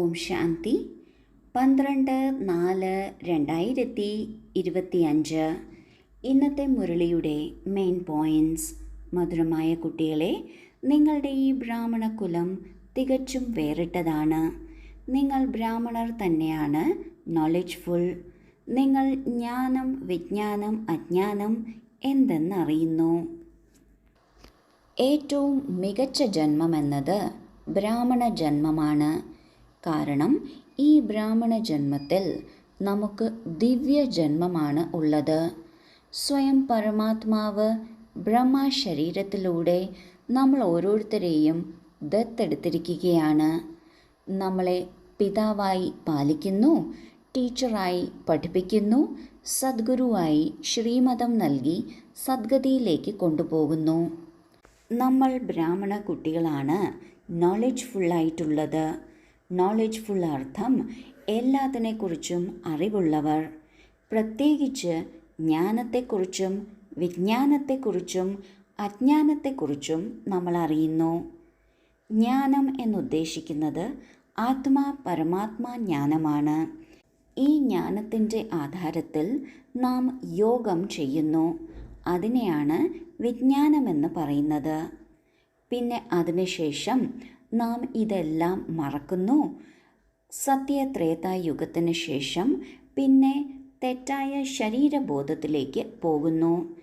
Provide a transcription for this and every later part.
ഓം ശാന്തി. പന്ത്രണ്ട് നാല് രണ്ടായിരത്തി ഇരുപത്തിയഞ്ച്. ഇന്നത്തെ മുരളിയുടെ മെയിൻ പോയിന്റ്സ് മധുരമായ കുട്ടികളെ നിങ്ങളുടെ ഈ ബ്രാഹ്മണ കുലം തികച്ചും വേറിട്ടതാണ്. നിങ്ങൾ ബ്രാഹ്മണർ തന്നെയാണ് നോളജ്ഫുൾ നിങ്ങൾ ജ്ഞാനം വിജ്ഞാനം അജ്ഞാനം എന്തെന്നറിയുന്നു? ഏറ്റവും മികച്ച ജന്മമെന്നത് ബ്രാഹ്മണ ജന്മമാണ്. കാരണം ഈ ബ്രാഹ്മണ ജന്മത്തിൽ നമുക്ക് ദിവ്യ ജന്മമാണ് ഉള്ളത്. സ്വയം പരമാത്മാവ് ബ്രഹ്മ ശരീരത്തിലൂടെ നമ്മൾ ഓരോരുത്തരെയും ദത്തെടുത്തിരിക്കുകയാണ്. നമ്മളെ പിതാവായി പാലിക്കുന്നു ടീച്ചറായി പഠിപ്പിക്കുന്നു സദ്ഗുരുവായി ശ്രീമതം നൽകി സദ്ഗതിയിലേക്ക് കൊണ്ടുപോകുന്നു. നമ്മൾ ബ്രാഹ്മണ കുട്ടികളാണ് നോളജ് ഫുള്ളായിട്ടുള്ളത് നോളജ് ഫുൾ അർത്ഥം എല്ലാത്തിനെക്കുറിച്ചും അറിവുള്ളവർ. പ്രത്യേകിച്ച് ജ്ഞാനത്തെക്കുറിച്ചും വിജ്ഞാനത്തെക്കുറിച്ചും അജ്ഞാനത്തെക്കുറിച്ചും നമ്മൾ അറിയുന്നു. ജ്ഞാനം എന്നുദ്ദേശിക്കുന്നത് ആത്മാ പരമാത്മാ ജ്ഞാനമാണ്. ഈ ജ്ഞാനത്തിന്റെ ആധാരത്തിൽ നാം യോഗം ചെയ്യുന്നു. അതിനെയാണ് വിജ്ഞാനമെന്ന് പറയുന്നത്. പിന്നെ അതിനുശേഷം നാം ഇതെല്ലാം മറക്കുന്നു. സത്യത്രേതായുഗത്തിന് ശേഷം പിന്നെ തെറ്റായ ശരീരബോധത്തിലേക്ക് പോകുന്നു.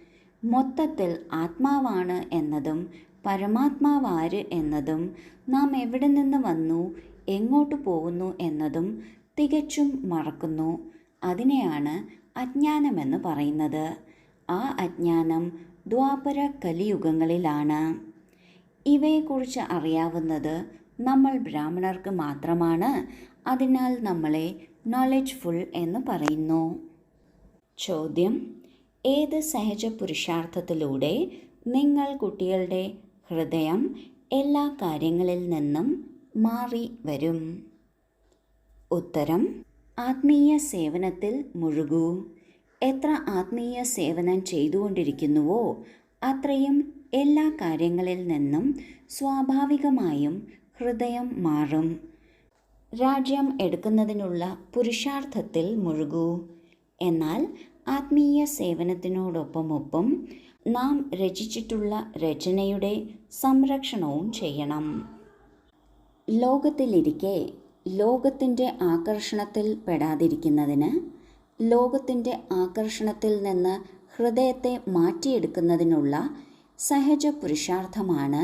മൊത്തത്തിൽ ആത്മാവാണ് എന്നതും പരമാത്മാവാര് എന്നതും നാം എവിടെ നിന്ന് വന്നു എങ്ങോട്ട് പോകുന്നു എന്നതും തികച്ചും മറക്കുന്നു. അതിനെയാണ് അജ്ഞാനമെന്ന് പറയുന്നത്. ആ അജ്ഞാനം ദ്വാപര കലിയുഗങ്ങളിലാണ്. ഇവയെക്കുറിച്ച് അറിയാവുന്നത് നമ്മൾ ബ്രാഹ്മണർക്ക് മാത്രമാണ്. അതിനാൽ നമ്മളെ നോളജ് ഫുൾ എന്ന് പറയുന്നു. ചോദ്യം. ഏത് സഹജ പുരുഷാർത്ഥത്തിലൂടെ നിങ്ങൾ കുട്ടികളുടെ ഹൃദയം എല്ലാ കാര്യങ്ങളിൽ നിന്നും മാറി വരും? ഉത്തരം. ആത്മീയ സേവനത്തിൽ മുഴുകൂ. എത്ര ആത്മീയ സേവനം ചെയ്തുകൊണ്ടിരിക്കുന്നുവോ അത്രയും എല്ലാ കാര്യങ്ങളിൽ നിന്നും സ്വാഭാവികമായും ഹൃദയം മാറും. രാജ്യം എടുക്കുന്നതിനുള്ള പുരുഷാർത്ഥത്തിൽ മുഴുകൂ. എന്നാൽ ആത്മീയ സേവനത്തിനോടൊപ്പമൊപ്പം നാം രചിച്ചിട്ടുള്ള രചനയുടെ സംരക്ഷണവും ചെയ്യണം. ലോകത്തിലിരിക്കെ ലോകത്തിന്റെ ആകർഷണത്തിൽ പെടാതിരിക്കുന്നതിന് ലോകത്തിന്റെ ആകർഷണത്തിൽ നിന്ന് ഹൃദയത്തെ മാറ്റിയെടുക്കുന്നതിനുള്ള സഹജ പുരുഷാർത്ഥമാണ്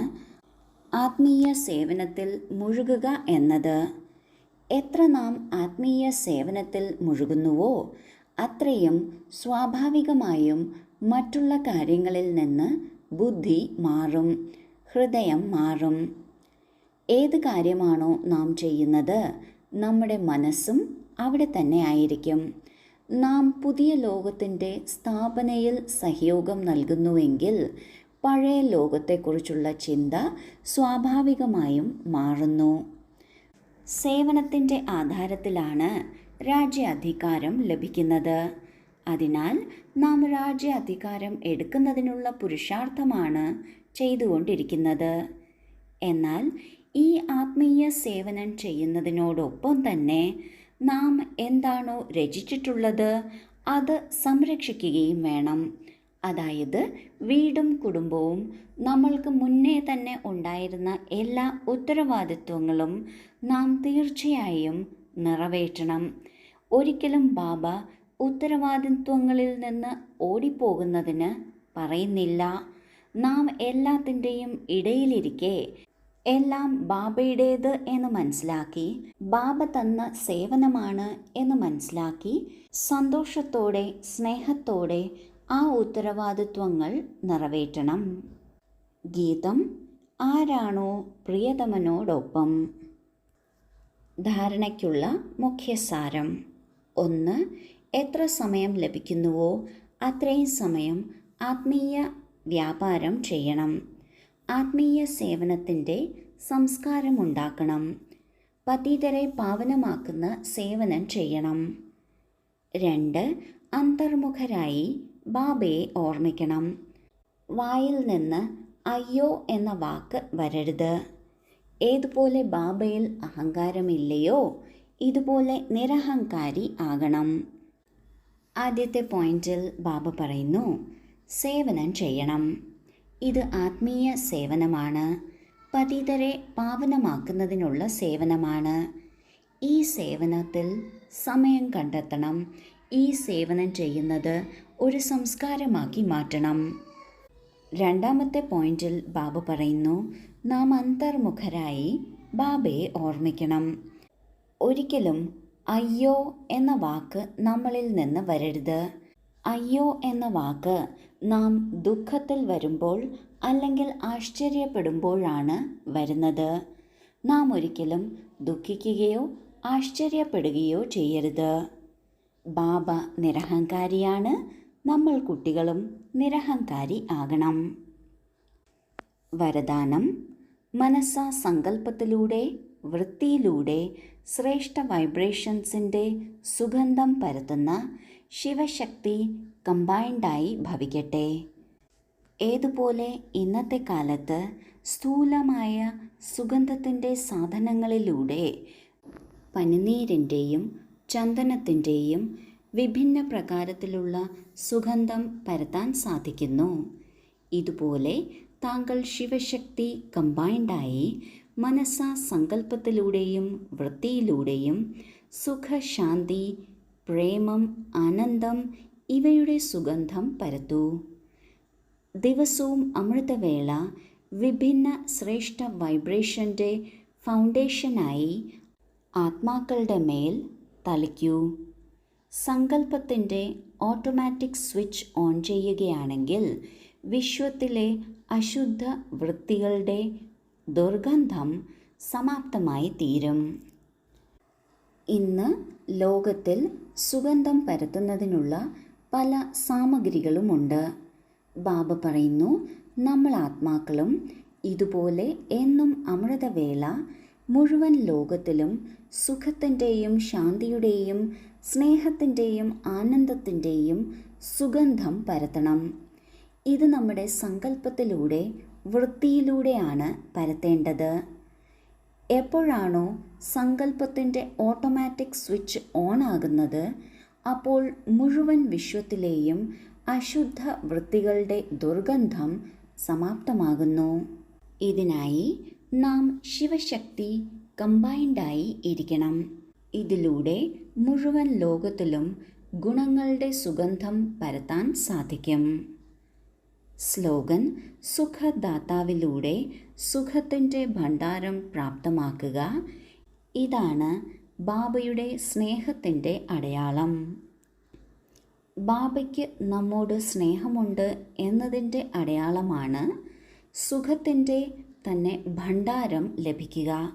ആത്മീയ സേവനത്തിൽ മുഴുകുക എന്നത്. എത്ര നാം ആത്മീയ സേവനത്തിൽ മുഴുകുന്നുവോ അത്രയും സ്വാഭാവികമായും മറ്റുള്ള കാര്യങ്ങളിൽ നിന്ന് ബുദ്ധി മാറും ഹൃദയം മാറും. ഏത് കാര്യമാണോ നാം ചെയ്യുന്നത് നമ്മുടെ മനസ്സും അവിടെ തന്നെ ആയിരിക്കും. നാം പുതിയ ലോകത്തിന്റെ സ്ഥാപനയിൽ സഹയോഗം നൽകുന്നുവെങ്കിൽ പഴയ ലോകത്തെക്കുറിച്ചുള്ള ചിന്ത സ്വാഭാവികമായും മാറുന്നു. സേവനത്തിന്റെ ആധാരത്തിലാണ് രാജ്യാധികാരം ലഭിക്കുന്നത്. അതിനാൽ നാം രാജ്യാധികാരം എടുക്കുന്നതിനുള്ള പുരുഷാർത്ഥമാണ് ചെയ്തുകൊണ്ടിരിക്കുന്നത്. എന്നാൽ ഈ ആത്മീയ സേവനം ചെയ്യുന്നതിനോടൊപ്പം തന്നെ നാം എന്താണോ രചിച്ചിട്ടുള്ളത് അത് സംരക്ഷിക്കുകയും വേണം. അതായത് വീടും കുടുംബവും നമ്മൾക്ക് മുന്നേ തന്നെ ഉണ്ടായിരുന്ന എല്ലാ ഉത്തരവാദിത്വങ്ങളും നാം തീർച്ചയായും നിറവേറ്റണം. ഒരിക്കലും ബാബ ഉത്തരവാദിത്വങ്ങളിൽ നിന്ന് ഓടിപ്പോകുന്നതിന് പറയുന്നില്ല. നാം എല്ലാത്തിന്റെയും ഇടയിലിരിക്കെ എല്ലാം ബാബയുടേത് എന്ന് മനസ്സിലാക്കി ബാബ തന്ന സേവനമാണ് എന്ന് മനസ്സിലാക്കി സന്തോഷത്തോടെ സ്നേഹത്തോടെ ആ ഉത്തരവാദിത്വങ്ങൾ നിറവേറ്റണം. ഗീതം ആരാണോ പ്രിയതമനോടൊപ്പം? ധാരണയ്ക്കുള്ള മുഖ്യസാരം. ഒന്ന് എത്ര സമയം ലഭിക്കുന്നുവോ അത്രയും സമയം ആത്മീയ വ്യാപാരം ചെയ്യണം. ആത്മീയ സേവനത്തിന്റെ സംസ്കാരമുണ്ടാക്കണം. പതീതരെ പാവനമാക്കുന്ന സേവനം ചെയ്യണം. രണ്ട് അന്തർമുഖരായി ബാബയെ ഓർമ്മിക്കണം. വായിൽ നിന്ന് അയ്യോ എന്ന വാക്ക് വരരുത്. ഏതുപോലെ ബാബയിൽ അഹങ്കാരമില്ലയോ ഇതുപോലെ നിരഹങ്കാരി ആകണം. ആദ്യത്തെ പോയിന്റിൽ ബാബ പറയുന്നു സേവനം ചെയ്യണം. ഇത് ആത്മീയ സേവനമാണ്. പതിതരെ പാവനമാക്കുന്നതിനുള്ള സേവനമാണ്. ഈ സേവനത്തിൽ സമയം കണ്ടെത്തണം. ഈ സേവനം ചെയ്യുന്നത് ഒരു സംസ്കാരമാക്കി മാറ്റണം. രണ്ടാമത്തെ പോയിന്റിൽ ബാബു പറയുന്നു നാം അന്തർമുഖരായി ബാബയെ ഓർമ്മിക്കണം. ഒരിക്കലും അയ്യോ എന്ന വാക്ക് നമ്മളിൽ നിന്ന് വരരുത്. അയ്യോ എന്ന വാക്ക് നാം ദുഃഖത്തിൽ വരുമ്പോൾ അല്ലെങ്കിൽ ആശ്ചര്യപ്പെടുമ്പോഴാണ് വരുന്നത്. നാം ഒരിക്കലും ദുഃഖിക്കുകയോ ആശ്ചര്യപ്പെടുകയോ ചെയ്യരുത്. ബാബ നിരഹങ്കാരിയാണ്. നമ്മൾ കുട്ടികളും നിരഹങ്കാരി ആകണം. വരദാനം മനസ്സാ സങ്കല്പത്തിലൂടെ വൃത്തിയിലൂടെ ശ്രേഷ്ഠ വൈബ്രേഷൻസിന്റെ സുഗന്ധം പരത്തുന്ന ശിവശക്തി കമ്പൈൻഡായി ഭവിക്കട്ടെ. ഏതുപോലെ ഇന്നത്തെ കാലത്ത് സ്ഥൂലമായ സുഗന്ധത്തിന്റെ സാധനങ്ങളിലൂടെ പനിനീരിന്റെയും ചന്ദനത്തിന്റെയും വിഭിന്ന പ്രകാരത്തിലുള്ള സുഗന്ധം പരത്താൻ സാധിക്കുന്നു. ഇതുപോലെ താങ്കൾ ശിവശക്തി കമ്പൈൻഡായി മനസ്സാ സങ്കല്പത്തിലൂടെയും വൃത്തിയിലൂടെയും സുഖശാന്തി പ്രേമം ആനന്ദം ഇവയുടെ സുഗന്ധം പരത്തൂ. ദിവസവും അമൃതവേള വിഭിന്ന ശ്രേഷ്ഠ വൈബ്രേഷന്റെ ഫൗണ്ടേഷനായി ആത്മാക്കളുടെ മേൽ തളിക്കൂ. സങ്കല്പത്തിന്റെ ഓട്ടോമാറ്റിക് സ്വിച്ച് ഓൺ ചെയ്യുകയാണെങ്കിൽ വിശ്വത്തിലെ അശുദ്ധ വൃത്തികളുടെ ദുർഗന്ധം സമാപ്തമായി തീരും. ഇന്ന് ലോകത്തിൽ സുഗന്ധം പരത്തുന്നതിനുള്ള പല സാമഗ്രികളുമുണ്ട്. ബാബ പറയുന്നു നമ്മൾ ആത്മാക്കളും ഇതുപോലെ എന്നും അമൃതവേള മുഴുവൻ ലോകത്തിലും സുഖത്തിന്റെയും ശാന്തിയുടെയും സ്നേഹത്തിന്റെയും ആനന്ദത്തിന്റെയും സുഗന്ധം പരത്തണം. ഇത് നമ്മുടെ സങ്കല്പത്തിലൂടെ വൃത്തിയിലൂടെയാണ് പരത്തേണ്ടത്. എപ്പോഴാണോ സങ്കല്പത്തിന്റെ ഓട്ടോമാറ്റിക് സ്വിച്ച് ഓൺ ആകുന്നത് അപ്പോൾ മുഴുവൻ വിശ്വത്തിലെയും അശുദ്ധ വൃത്തികളുടെ ദുർഗന്ധം സമാപ്തമാകുന്നു. ഇതിനായി നാം ശിവശക്തി കമ്പൈൻഡായി ഇരിക്കണം. ഇതിലൂടെ മുഴുവൻ ലോകത്തിലും ഗുണങ്ങളുടെ സുഗന്ധം പരത്താൻ സാധിക്കും. സ്ലോഗൻ സുഖദാതാവിലൂടെ സുഖത്തിന്റെ ഭണ്ഡാരം പ്രാപ്തമാക്കുക. ഇതാണ് ബാബയുടെ സ്നേഹത്തിന്റെ അടയാളം. ബാബയ്ക്ക് നമ്മോട് സ്നേഹമുണ്ട് എന്നതിന്റെ അടയാളമാണ് സുഖത്തിന്റെ തന്നെ ഭണ്ഡാരം ലഭിക്കുക.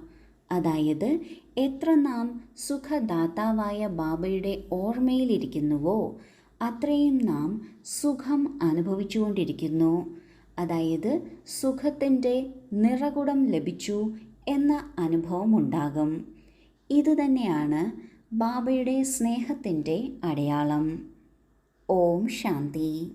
അതായത് എത്ര നാം സുഖദാതാവായ ബാബയുടെ ഓർമ്മയിലിരിക്കുന്നുവോ അത്രയും നാം സുഖം അനുഭവിച്ചുകൊണ്ടിരിക്കുന്നു. അതായത് സുഖത്തിന്റെ നിറകുടം ലഭിച്ചു എന്ന അനുഭവം ഉണ്ടാകും. ഇതുതന്നെയാണ് ബാബയുടെ സ്നേഹത്തിന്റെ അടയാളം. ഓം ശാന്തി.